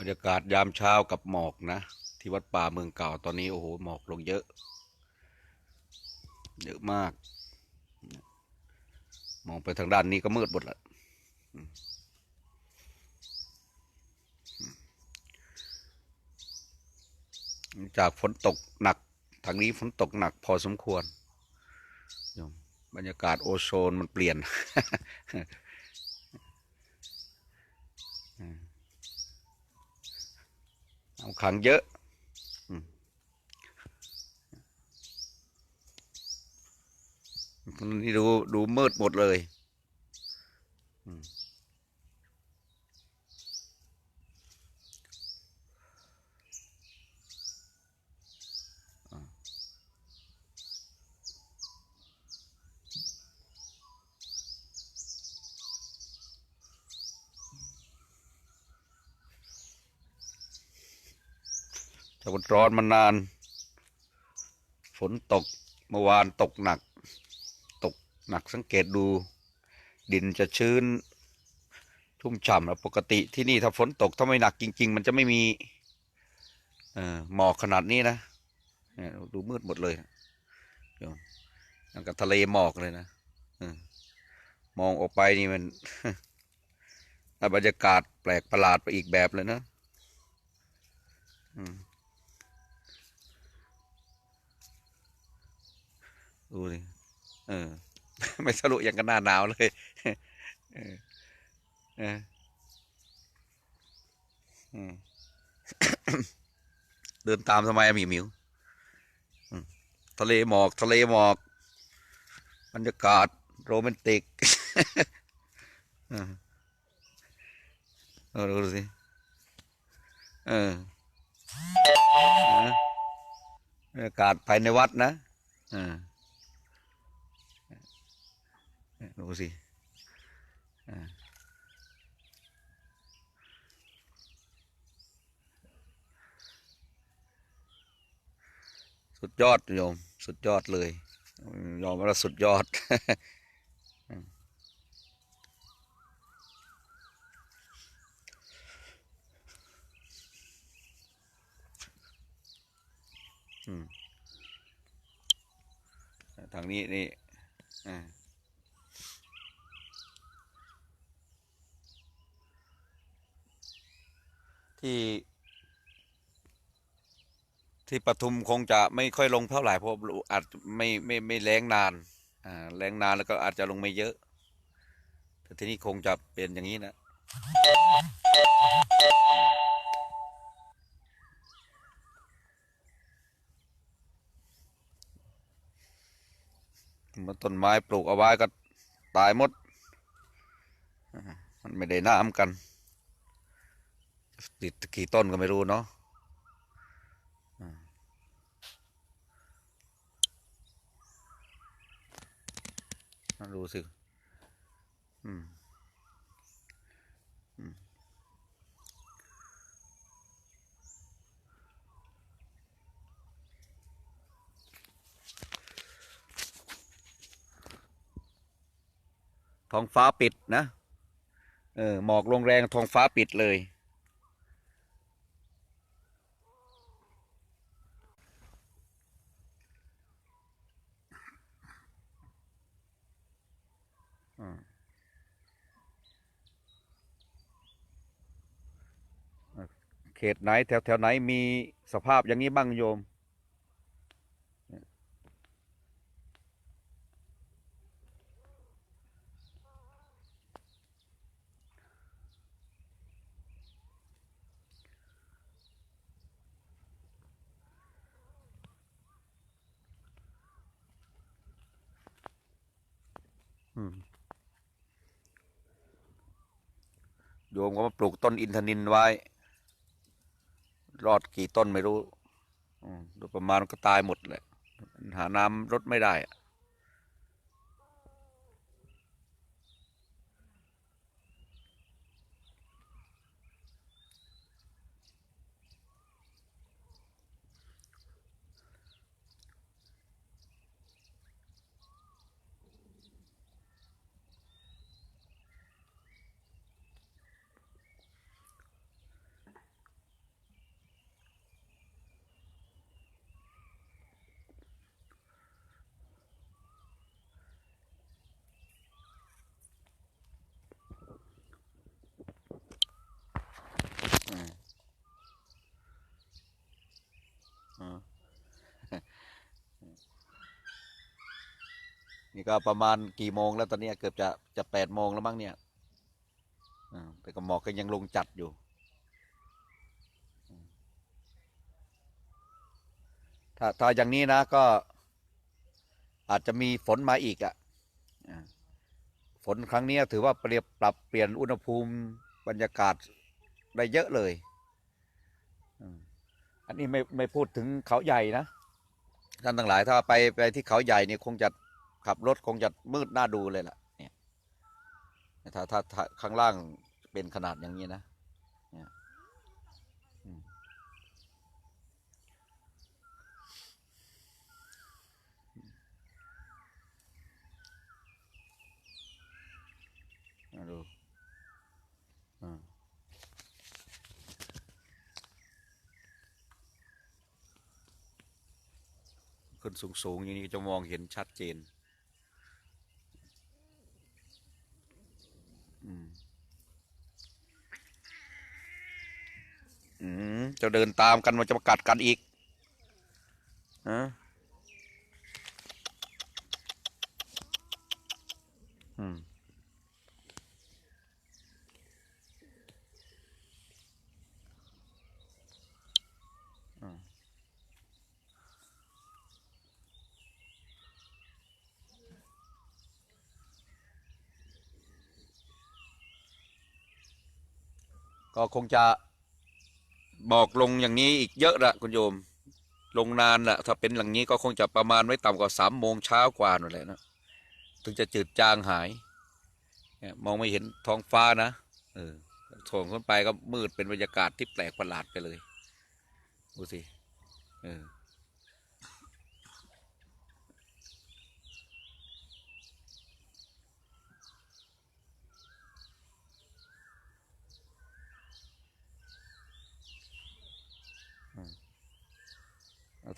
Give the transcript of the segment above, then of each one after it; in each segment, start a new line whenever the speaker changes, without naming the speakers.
บรรยากาศยามเช้ากับหมอกนะ ที่วัดป่าเมืองเก่าตอนนี้โอ้โหหมอกลงเยอะ เยอะมาก มองไปทางด้านนี้ก็มืดหมดละจากฝนตกหนัก ทางนี้ฝนตกหนักพอสมควร บรรยากาศโอโซนมันเปลี่ยน เอาขังเยอะนี่ดูดูมืดหมดเลย อืม แต่มันร้อนมานาน ฝนตกเมื่อวานตกหนัก ตกหนักสังเกตดู ดินจะชื้นชุ่มฉ่ำแล้วปกติที่นี่ถ้าฝนตกถ้าไม่หนักจริง ๆ มันจะไม่มีเอ่อหมอกขนาดนี้นะดูมืดหมดเลยโยมอย่างกับทะเลหมอกเลยนะอมองออกไปนี่มันบรรยากาศแปลกประหลาดไปอีกแบบเลยนะ อืม ดูดิเออ ไม่ทะลุอย่างกันหน้าหนาวเลยเออเออเดินตามทำไมอะมีหมิวทะเลหมอกทะเลหมอกบรรยากาศโรแมนติกเออดูสิเออบรรยากาศภายในวัดนะอ่า ดูสิสุดยอดโยม สุดยอดเลยยอมว่าสุดยอดทางนี้นี่อ่า ที่ ที่ปทุมคงจะไม่ค่อยลงเท่าไหร่เพราะอาจไม่ไม่ไม่แรงนานอ่าแรงนานแล้วก็อาจจะลงไม่เยอะ แต่ที่นี่คงจะเป็นอย่างนี้นะมันต้นไม้ปลูกเอาไว้ก็ตายหมด มันไม่ได้น้ำกัน ติดกี่ต้นก็ไม่รู้เนาะดูสิอืมท้องฟ้าปิดนะ เออ หมอกลงแรงท้องฟ้าปิดเลย เขตไหน แถวแถวไหนมีสภาพอย่างนี้บ้างโยม อืมโยมก็มาปลูกต้นอินทนินไว้ รอดกี่ต้นไม่รู้ดยประมาณก็ตายหมดแหละหาน้ำรดไม่ได้อะ นี่ก็ประมาณกี่โมงแล้วตอนนี้เกือบจะจะแปดโมงแล้วมั้งเนี่ยแต่ก็หมอกก็ยังลงจัดอยู่ ถ้าถ้าอย่างนี้นะก็อาจจะมีฝนมาอีกอะ่ะฝนครั้งนี้ถือว่าเปรียบปรับเปลี่ยนอุณหภูมิบรรยากาศได้เยอะเลย อันนี้ไม่ไม่พูดถึงเขาใหญ่นะท่านทั้งหลายถ้าไปไปที่เขาใหญ่เนี่ยคงจะขับรถคงจะมืดหน้าดูเลยล่ะเนี่ยถ้าถ้าถ้าข้างล่างเป็นขนาดอย่างนี้นะเนี่ยอืมมาดูอ่า ขึ้นสูงๆอย่างนี้จะมองเห็นชัดเจนอืมอืมจะเดินตามกันมันจะมากัดกันอีกฮะอืม ก็คงจะบอกลงอย่างนี้อีกเยอะละคุณโยม ลงนานละถ้าเป็นหลังนี้ก็คงจะประมาณไม่ต่ำกว่าสามโมงเช้ากว่านั่นแหละนะถึงจะจืดจางหายเนี่ยมองไม่เห็นท้องฟ้านะเออส่งขึ้นไปก็มืดเป็นบรรยากาศที่แปลกประหลาดไปเลยดูสิเออ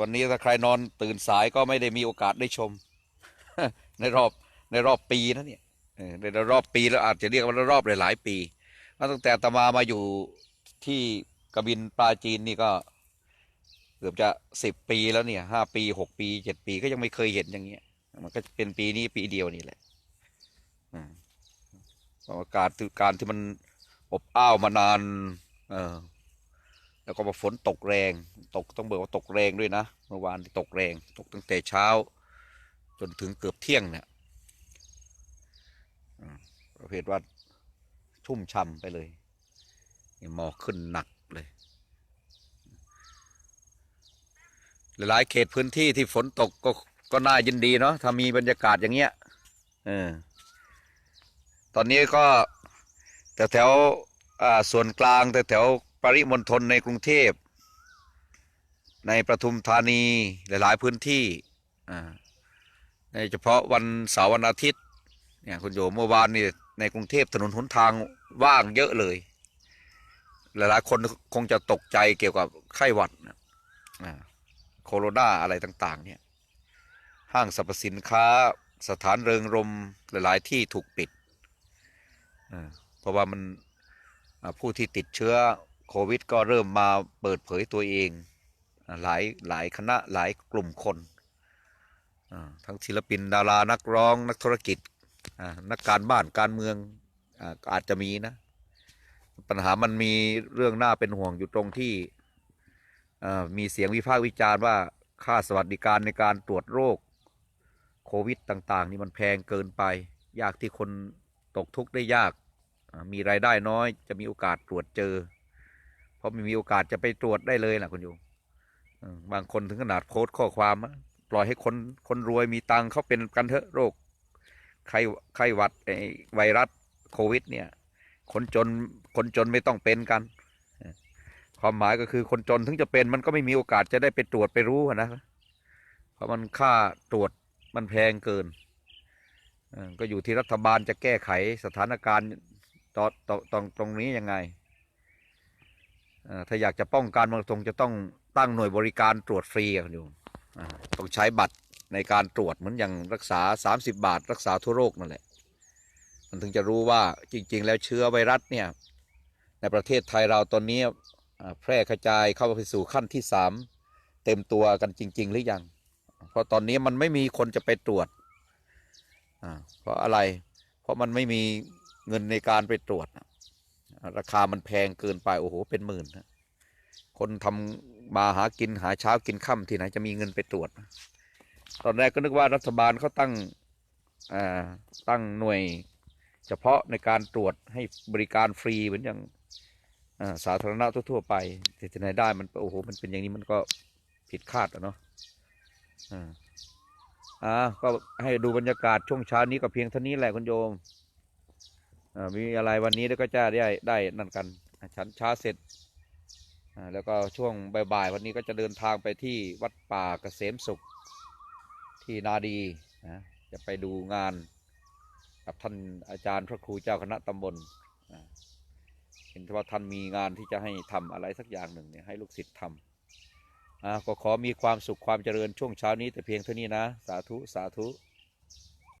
วันนี้ถ้าใครนอนตื่นสายก็ไม่ได้มีโอกาสได้ชม ในรอบในรอบปีนะเนี่ยในรอบปีแล้วอาจจะเรียกว่ารอบหลายๆปีตั้งแต่ตมามาอยู่ที่กบินปลาจีนนี่ก็เกือบจะสิบปีแล้วเนี่ยห้าปีหกปีเจ็ดปีก็ยังไม่เคยเห็นอย่างเงี้ย มันก็เป็นปีนี้ปีเดียวนี่แหละอาอากาศการที่มันอบอ้าวมานาน เออ แล้วก็มาฝนตกแรง ตกต้องบอกว่าตกแรงด้วยนะ เมื่อวานตกแรง ตกตั้งแต่เช้า จนถึงเกือบเที่ยงเนี่ยประเภทว่าชุ่มช่ำไปเลยหมอกขึ้นหนักเลยหลายเขตพื้นที่ที่ฝนตกก็ก็น่ายินดีเนาะถ้ามีบรรยากาศอย่างเงี้ยเออตอนนี้ก็แถวแถวๆส่วนกลางแถวแถวปริมณฑลในกรุงเทพ ในประทุมธานีหลาย ๆ พื้นที่ในเฉพาะวันเสาร์วันอาทิตย์เนี่ยคุณโยมเมื่อวานนี่ในกรุงเทพถนนหนทางว่างเยอะเลย หลาย ๆ คนคงจะตกใจเกี่ยวกับไข้หวัดโคโรนาอะไรต่าง ๆ เนี่ย ห้างสรรพสินค้าสถานเริงรมหลายๆที่ถูกปิด เพราะว่ามันผู้ที่ติดเชื้อ โควิด ก็เริ่มมาเปิดเผยตัวเองหลายหลายคณะหลายกลุ่มคนทั้งศิลปินดารานักร้อง นักธุรกิจนักการบ้านการเมืองอาจจะมีนะ ปัญหามันมีเรื่องน่าเป็นห่วงอยู่ตรงที่มีเสียงวิพากษ์วิจารณ์ว่าค่าสวัสดิการในการตรวจโรคโควิดต่าง ๆ นี่มันแพงเกินไป ยากที่คนตกทุกข์ได้ยากมีรายได้น้อยจะมีโอกาสตรวจเจอ ราะไม่มีโอกาสจะไปตรวจได้เลยนะคุณโยมบางคนถึงขนาดโพสต์ข้อความปล่อยให้คนคนรวยมีตังค์เขาเป็นกันเถอะโรคไข้ไข้หวัดไอไวรัสโควิด เนี่ย คนจนคนจนไม่ต้องเป็นกัน ความหมายก็คือคนจนถึงจะเป็นมันก็ไม่มีโอกาสจะได้ไปตรวจไปรู้นะเพราะมันค่าตรวจมันแพงเกินก็อยู่ที่รัฐบาลจะแก้ไขสถานการณ์ต่อต่อตรงตรงนี้ยังไง ถ้าอยากจะป้องกันมันตรงจะต้องตั้งหน่วยบริการตรวจฟรีอะอยู่ต้องใช้บัตรในการตรวจเหมือนอย่างรักษา 30 บาท รักษาทั่วโรคนั่นแหละ มันถึงจะรู้ว่าจริง ๆ แล้วเชื้อไวรัสเนี่ยในประเทศไทยเราตอนนี้แพร่กระจายเข้าไปสู่ขั้นที่สามเต็มตัวกันจริง ๆ หรือยัง เพราะตอนนี้มันไม่มีคนจะไปตรวจเพราะอะไร เพราะมันไม่มีเงินในการไปตรวจ ราคามันแพงเกินไปโอ้โหเป็นหมื่นคนทำมาหากินหาเช้ากินค่ำที่ไหนจะมีเงินไปตรวจ ตอนแรกก็นึกว่ารัฐบาลเขาตั้งตั้งหน่วยเฉพาะในการตรวจให้บริการฟรีเหมือนอย่างสาธารณะทั่วๆไปแต่ที่ไหนได้มันโอ้โหมันเป็นอย่างนี้มันก็ผิดคาดอะเนาะอ่าก็ให้ดูบรรยากาศช่วงเช้านี้ก็เพียงเท่านี้แหละคุณโยม มีอะไรวันนี้แล้วก็จะได้ได้นั่นกันอ่าฉันช้าเสร็จแล้วก็ช่วงบ่ายๆวันนี้ก็จะเดินทางไปที่วัดป่าเกษมสุขที่นาดีนะจะไปดูงานกับท่านอาจารย์พระครูเจ้าคณะตำบลเห็นว่าท่านมีงานที่จะให้ทำอะไรสักอย่างหนึ่งเนี่ยให้ลูกศิษย์ทำอ่าก็ขอมีความสุขความเจริญช่วงเช้านี้แต่เพียงเท่านี้นะ สาธุ สาธุ